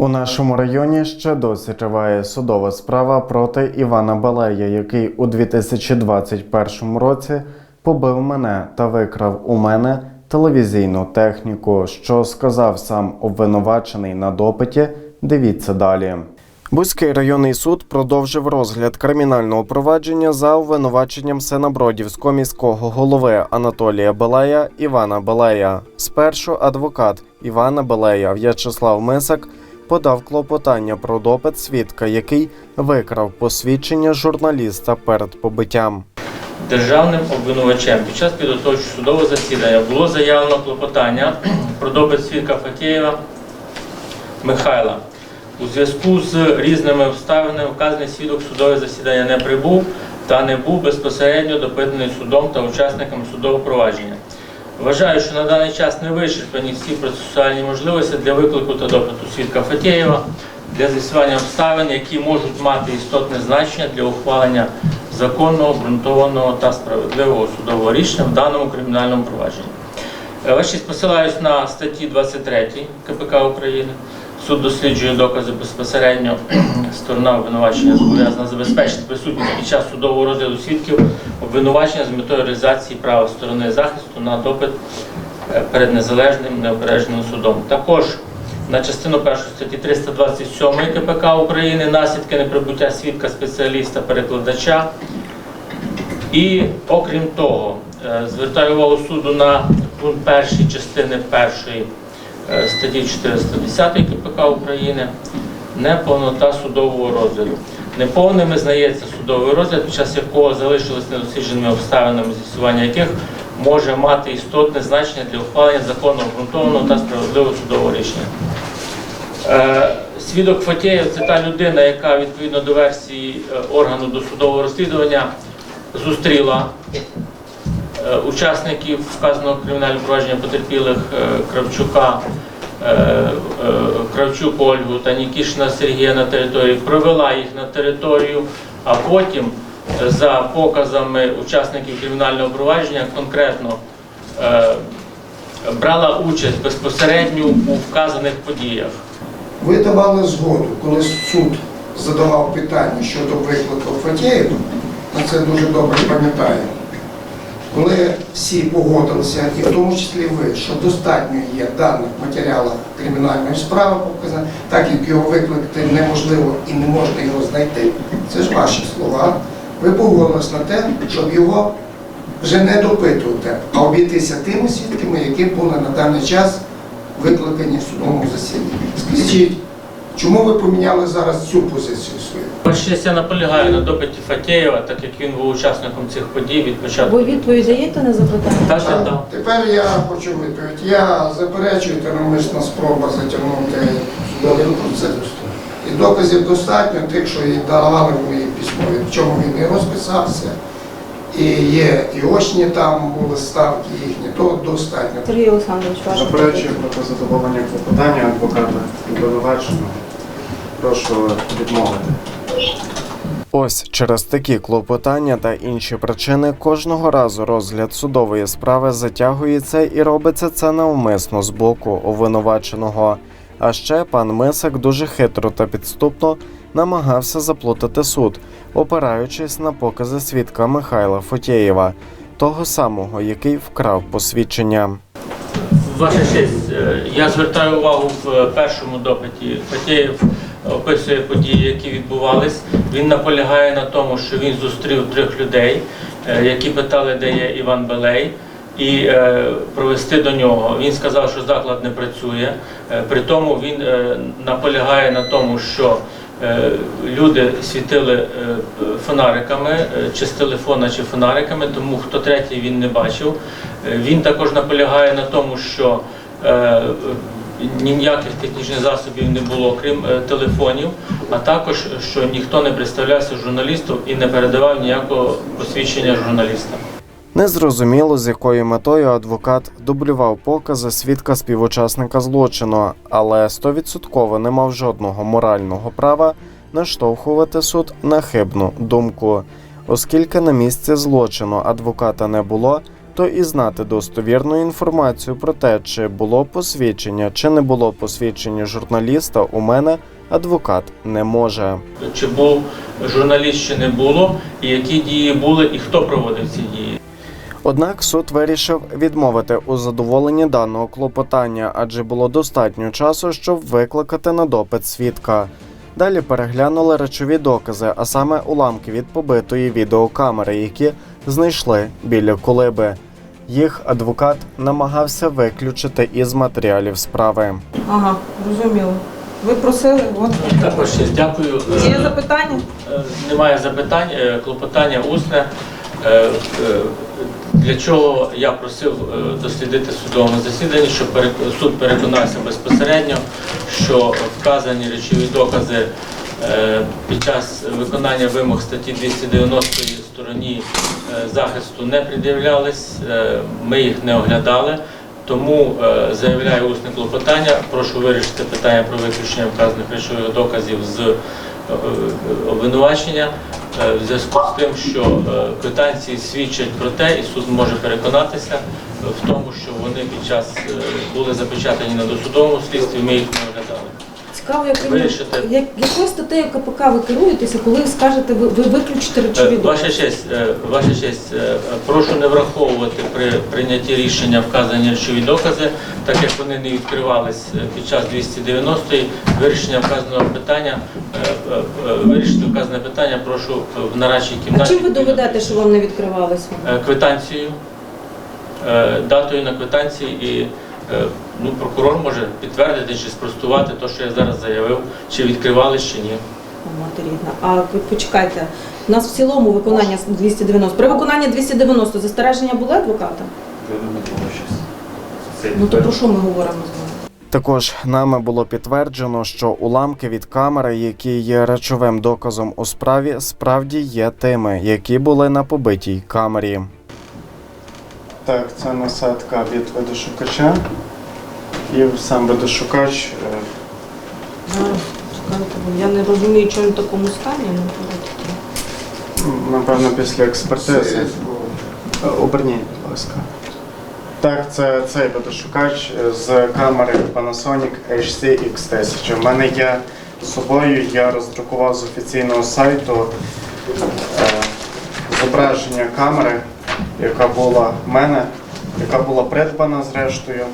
У нашому районі ще досі триває судова справа проти Івана Балея, який у 2021 році побив мене та викрав у мене телевізійну техніку. Що сказав сам обвинувачений на допиті? Дивіться далі. Бузький районний суд продовжив розгляд кримінального провадження за обвинуваченням Сенабродівського міського голови Анатолія Балея Івана Балея. Спершу адвокат Івана Балея В'ячеслав Мисак подав клопотання про допит свідка, який викрав посвідчення журналіста перед побиттям. Державним обвинувачем під час підготовчого судового засідання було заявлено клопотання про допит свідка Фатєєва Михайла. У зв'язку з різними обставинами вказаний свідок судове засідання не прибув та не був безпосередньо допитаний судом та учасниками судового провадження. Вважаю, що на даний час не вичерпані всі процесуальні можливості для виклику та допиту свідка Фатєєва для з'ясування обставин, які можуть мати істотне значення для ухвалення законного, обґрунтованого та справедливого судового рішення в даному кримінальному провадженні. Е, Ваші посилаюсь на статті 23 КПК України. Суд досліджує докази безпосередньо. Сторона обвинувачення зобов'язана забезпечити присутність під час судового розгляду свідків обвинувачення з метою реалізації права сторони захисту на допит е, перед незалежним необережним судом. Також на частину 1 статті 327 КПК України наслідки неприбуття свідка спеціаліста перекладача. І окрім того, е, звертаю увагу суду на пункт першої частини першої статті 410 КПК України неповнота судового розгляду. Неповним визнається судовий розгляд, під час якого залишились недослідженими обставинами, з'ясування яких може мати істотне значення для ухвалення законно обґрунтованого та справедливого судового рішення. Е, Свідок Фатєєв це та людина, яка відповідно до версії е, органу досудового розслідування зустріла е, учасників вказаного кримінального провадження потерпілих е, Кравчука, е, е, Кравчук Ольгу та Нікішина Сергія на території, провела їх на територію, а потім е, за показами учасників кримінального провадження конкретно е, брала участь безпосередньо у вказаних подіях. Ви давали згоду, коли суд задавав питання щодо виклику Фатєєва, ми це дуже добре пам'ятаємо, коли всі погодилися, і в тому числі ви, що достатньо є даних матеріалах кримінальної справи так як його викликати неможливо і не можна його знайти, це ж ваші слова, ви погодились на те, щоб його вже не допитувати, а обійтися тими свідками, які були на даний час викликані в судовому засіданні. Скажіть, чому ви поміняли зараз цю позицію свою? Перше, я наполягаю на допиті Фатєєва, так як він був учасником цих подій від початку. Ви відповідь даєте на запитання? Так, так, так. Тепер я хочу відповідь. Я заперечую термічна спроба затягнути судовий процес. І доказів достатньо тих, що і давали в моїй письмові, в чому він і розписався. І є і очні там були ставки їхні, то достатньо. Сергій Олександрович, ваше Заперечую проти задоволення клопотання адвоката обвинуваченого. Прошу відмовити. Ось через такі клопотання та інші причини кожного разу розгляд судової справи затягується і робиться це навмисно з боку обвинуваченого. А ще пан Мисак дуже хитро та підступно намагався заплутати суд, опираючись на покази свідка Михайла Фотєєва, того самого, який вкрав посвідчення. Ваша честь, е, я звертаю увагу в е, першому допиті. Фатєєв описує події, які відбувались. Він наполягає на тому, що він зустрів трьох людей, е, які питали, де є Іван Белей. І е, провести до нього. Він сказав, що заклад не працює. Е, при тому він е, наполягає на тому, що люди світили фонариками, чи з телефона, чи фонариками, тому хто третій він не бачив. Він також наполягає на тому, що ніяких технічних засобів не було, крім е, телефонів, а також що ніхто не представлявся журналістом і не передавав ніякого посвідчення журналіста. Незрозуміло, з якою метою адвокат дублював покази свідка співучасника злочину, але стовідсотково не мав жодного морального права наштовхувати суд на хибну думку. Оскільки на місці злочину адвоката не було, то і знати достовірну інформацію про те, чи було посвідчення, чи не було посвідчення журналіста, у мене адвокат не може. Чи був журналіст, чи не було, і які дії були, і хто проводив ці дії. Однак суд вирішив відмовити у задоволенні даного клопотання, адже було достатньо часу, щоб викликати на допит свідка. Далі переглянули речові докази, а саме уламки від побитої відеокамери, які знайшли біля колиби. Їх адвокат намагався виключити із матеріалів справи. Ага, зрозуміло. Ви просили, от. Також ще дякую. Є запитання? Е, Немає запитань, е, клопотання усне. Е, Для чого я просив дослідити судовому засіданні, щоб пере- суд переконався безпосередньо, що вказані речові докази під час виконання вимог статті 290 стороні е, захисту не пред'являлись, е, ми їх не оглядали. Тому е, заявляю усне клопотання. Прошу вирішити питання про виключення вказаних речових доказів з обвинувачення в зв'язку з тим, що квитанції свідчать про те, і суд може переконатися в тому, що вони під час були запечатані на досудовому слідстві, ми їх не. Цікаво, яким, Вирішити. як, якою статтею КПК ви керуєтеся, коли ви скажете, ви, ви виключите Е, речові Ваша честь, е, ваша честь, е, прошу не враховувати при прийнятті рішення вказані речові докази, так як вони не відкривались е, під час 290-ї. Вирішення вказаного питання, е, е, е, вирішити вказане питання прошу в нарадчій А кімнаті. чим ви доведете, що вам не відкривалися? Е, Квитанцією, е, датою на квитанції і е, ну, прокурор може підтвердити чи спростувати те, що я зараз заявив, чи відкривались, чи ні. О, Мати рідна. А почекайте, у нас в цілому виконання 290. При виконанні 290 застереження були адвоката? Ну то про що ми говоримо з вами? Також нами було підтверджено, що уламки від камери, які є речовим доказом у справі, справді є тими, які були на побитій камері. Так, це насадка від видошукача. І сам видошукач е, я не розумію, чому він в такому стані. Напевно після експертизи. Оберніть, будь ласка. Так, це цей водошукач з камери Panasonic HC X1000. У мене є з собою, я роздрукував з офіційного сайту е, зображення камери, яка була в мене, яка була придбана зрештою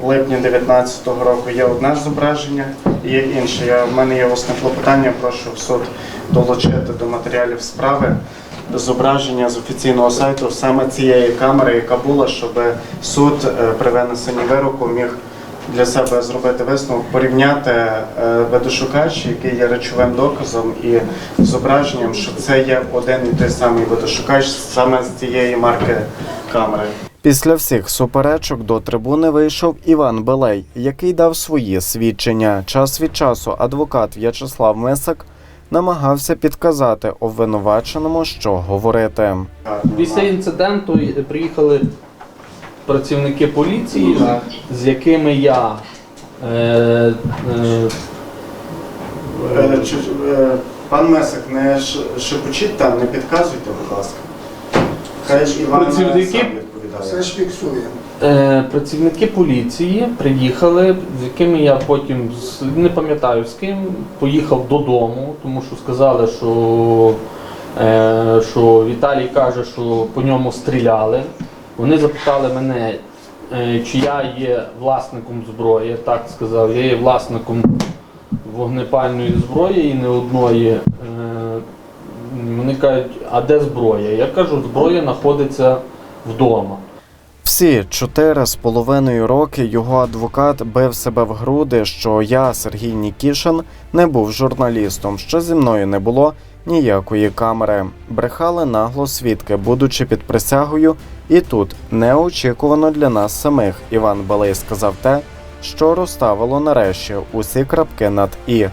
в липні 2019 року. Є одне зображення є інше. Я, в мене є власне клопотання, прошу в суд долучити до матеріалів справи зображення з офіційного сайту саме цієї камери, яка була, щоб суд е, при винесенні вироку міг для себе зробити висновок, порівняти е, видошукач, який є речовим доказом, і зображенням, що це є один і той самий видошукач саме з цієї марки камери. Після всіх суперечок до трибуни вийшов Іван Белей, який дав свої свідчення. Час від часу адвокат В'ячеслав Мисак намагався підказати обвинуваченому, що говорити. Після інциденту приїхали працівники поліції, з якими я е, е, Е, чи- е, Пан Месик, не ш- шепочіть там, не підказуйте, будь ласка. Хай ж Іван Працівники- сам відповідає. Все ж фіксує. е, працівники поліції приїхали, з якими я потім з- не пам'ятаю з ким, поїхав додому, тому що сказали, що, е, що Віталій каже, що по ньому стріляли. Вони запитали мене, е, чи я є власником зброї. Так сказав, я є власником вогнепальної зброї і не одної. Е, Вони кажуть, а де зброя? Я кажу, зброя знаходиться вдома. Всі чотири з половиною роки його адвокат бив себе в груди, що я, Сергій Нікішин, не був журналістом, що зі мною не було ніякої камери. Брехали нагло свідки, будучи під присягою, і тут неочікувано для нас самих Іван Балей сказав те, що розставило нарешті усі крапки над і.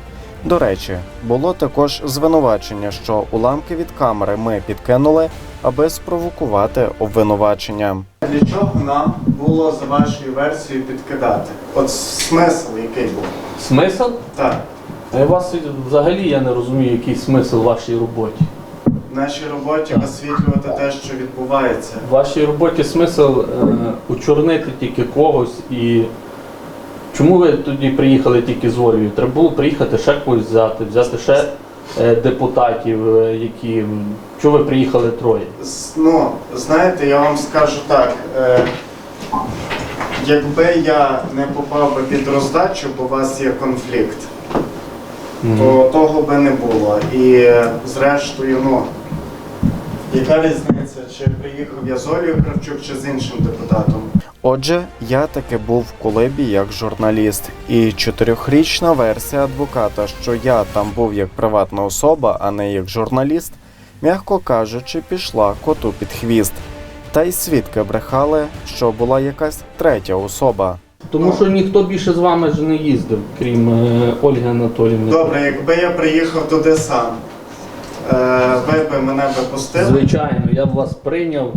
До речі, було також звинувачення, що уламки від камери ми підкинули, аби спровокувати обвинувачення. Для чого нам було за вашою версією підкидати? От смисл який був? Смисл? Так. А я вас взагалі я не розумію, який смисл вашій роботі. в нашій роботі Так. висвітлювати те, що відбувається. В вашій роботі смисл е, учорнити тільки когось і. Чому ви тоді приїхали тільки з Ольгою? Треба було приїхати ще когось взяти, взяти ще е, депутатів, е, які. Чого ви приїхали троє? З- Ну, знаєте, я вам скажу так. Е, якби я не попав би під роздачу, бо у вас є конфлікт, то того би не було. І зрештою, ну, яка різниця, чи приїхав я з Олею Кравчук, чи з іншим депутатом? Отже, я таки був в Кулебі як журналіст, і чотирьохрічна версія адвоката, що я там був як приватна особа, а не як журналіст, м'яко кажучи, пішла коту під хвіст. Та й свідки брехали, що була якась третя особа. Тому що ніхто більше з вами ж не їздив, крім е, Ольги Анатоліївни. Добре, якби я приїхав туди сам, е, ви б мене би пустили? Звичайно, я б вас прийняв.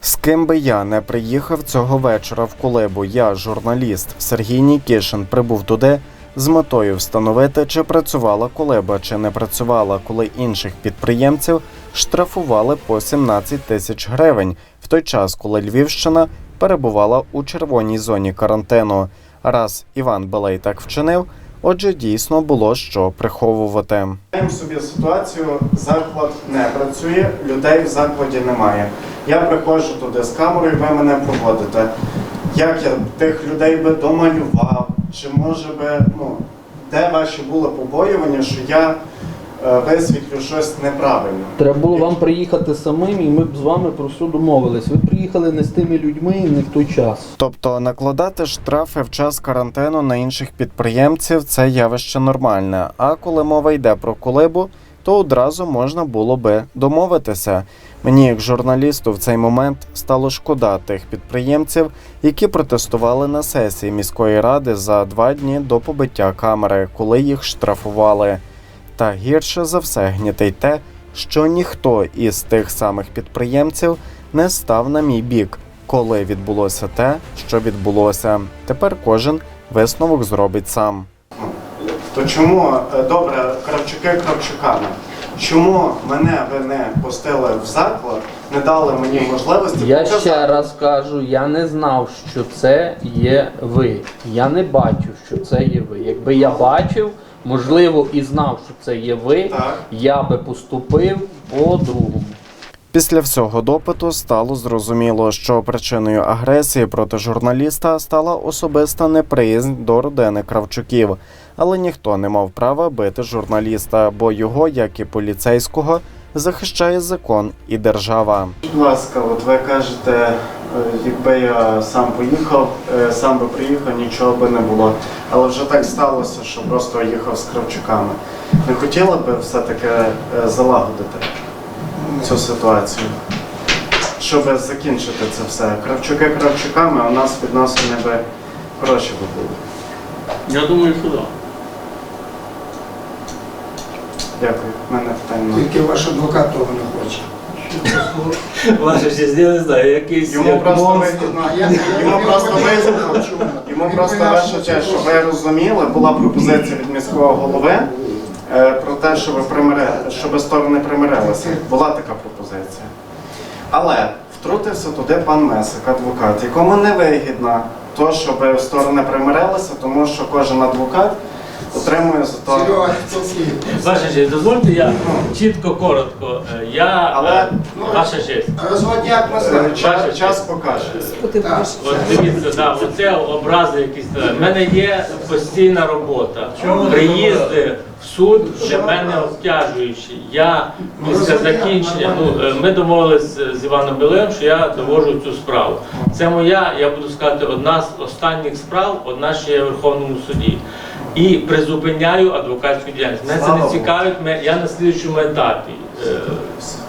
З ким би я не приїхав цього вечора в Кулебу, я, журналіст Сергій Нікішин, прибув туди з метою встановити, чи працювала Кулеба, чи не працювала, коли інших підприємців штрафували по 17 тисяч гривень, в той час, коли Львівщина перебувала у червоній зоні карантину. Раз Іван Белей так вчинив, отже, дійсно було що приховувати. Маємо собі ситуацію, заклад не працює, людей в закладі немає. Я приходжу туди з камерою, ви мене проводите. Як я тих людей би домалював? Чи може би, ну, де ваші були побоювання, що я е, висвітлю щось неправильно? Треба було вам приїхати самим, і ми б з вами про все домовились. Ви приїхали не з тими людьми і не в той час. Тобто накладати штрафи в час карантину на інших підприємців це явище нормальне. А коли мова йде про колибу, то одразу можна було би домовитися. Мені, як журналісту, в цей момент стало шкода тих підприємців, які протестували на сесії міської ради за два дні до побиття камери, коли їх штрафували. Та гірше за все гнітить те, що ніхто із тих самих підприємців не став на мій бік, коли відбулося те, що відбулося. Тепер кожен висновок зробить сам. То чому е, добре, кравчуки кравчуками? Чому мене ви не пустили в заклад, не дали мені можливості Я показати? ще раз кажу, я не знав, що це є ви. Я не бачив, що це є ви. Якби я бачив, можливо, і знав, що це є ви, я би поступив по-другому. Після всього допиту стало зрозуміло, що причиною агресії проти журналіста стала особиста неприязнь до родини Кравчуків, але ніхто не мав права бити журналіста, бо його, як і поліцейського, захищає закон і держава. Будь ласка, от ви кажете, якби я сам поїхав, е, сам би приїхав, нічого би не було. Але вже так сталося, що просто їхав з Кравчуками. Не хотіли би все-таки е, залагодити? цю ситуацію, щоб закінчити це все. Кравчуки кравчуками, а у нас відносини би хороші би були. Я думаю, що так. Дякую. У мене питань немає. Тільки ваш адвокат того не хоче. Ваше щось, я не знаю, якийсь Йому як просто монстр. вигідно. Я- Йому просто вигідно. Йому просто що- ви розуміли, була пропозиція від міського голови е, про те, щоб примири, щоб сторони примирилися. Була така пропозиція. Але втрутився туди пан Месик, адвокат, якому не вигідно то, щоб сторони примирилися, тому що кожен адвокат отримує за то. Ваша честь, дозвольте я чітко, коротко. Е, Я, Але- е, ваша честь. Розводняк ми Е, знаємо. Час, час покаже. От дивіться, да, оце образи якісь. У мене є постійна робота. Приїзди в суд для мене обтяжуючі. Я після закінчення, ну е, ми домовились з Іваном Білим, що я довожу цю справу. Це моя, я буду сказати, одна з останніх справ, одна ще є в Верховному суді. І призупиняю адвокатську діяльність. Мене це не цікавить, я на слідчому етапі. е,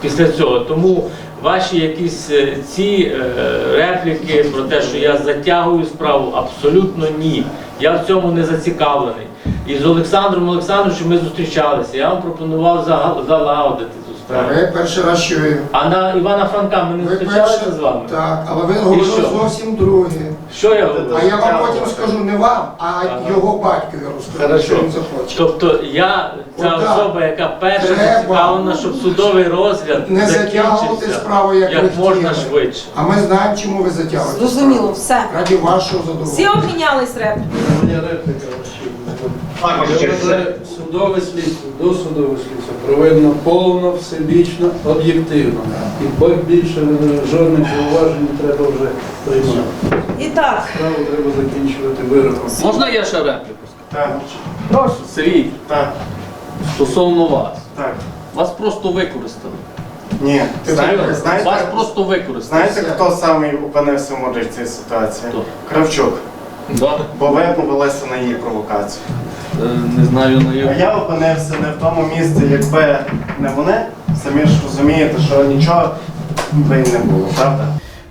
Після цього. Тому ваші якісь е, ці е, репліки про те, що я затягую справу, абсолютно ні. Я в цьому не зацікавлений. І з Олександром Олександровичем ми зустрічалися. Я вам пропонував залагодити цю справу. Ви перший раз чую. А на Івана Франка ми не зустрічалися перший- з вами? Так, але ви говорили зовсім друге. Що я говорю? А я вам потім скажу не вам, а його батькові розкажу, що він захоче. Тобто я ця От особа, яка перша зацікавлена, щоб судовий розгляд Не затягувати закінчився справу, як, як ви можна хотіли. швидше. А ми знаємо, чому ви затягуєте. Зрозуміло, все. Раді вашого задоволення. Всі обмінялись репліками. Моя репліка. Судове слідство, досудове слідство проведено повно, всебічно, об'єктивно. І більше жодних зауважень не треба вже приймати. І так, Справу треба закінчувати вироком. Можна я ще репліку? Так, Прошу. Сергій, так, стосовно вас. так. Вас просто використали. Ні. Знаєте, Вас просто використали. знаєте, хто саме опинився мудрий в цій ситуації? Хто? Кравчук. Да. Бо ви повелися на її провокацію. Е, Не знаю на А я опинився не в тому місці, якби не вони. Самі ж розумієте, що нічого би й не було, правда?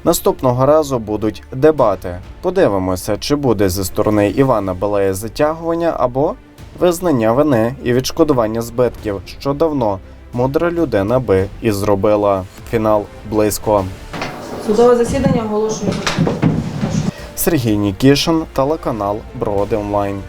Наступного разу будуть дебати. Подивимося, чи буде зі сторони Івана Балея затягування або визнання вини і відшкодування збитків, що давно мудра людина би і зробила. Фінал близько. судове засідання оголошую. Сергій Нікішин, телеканал Броди Онлайн.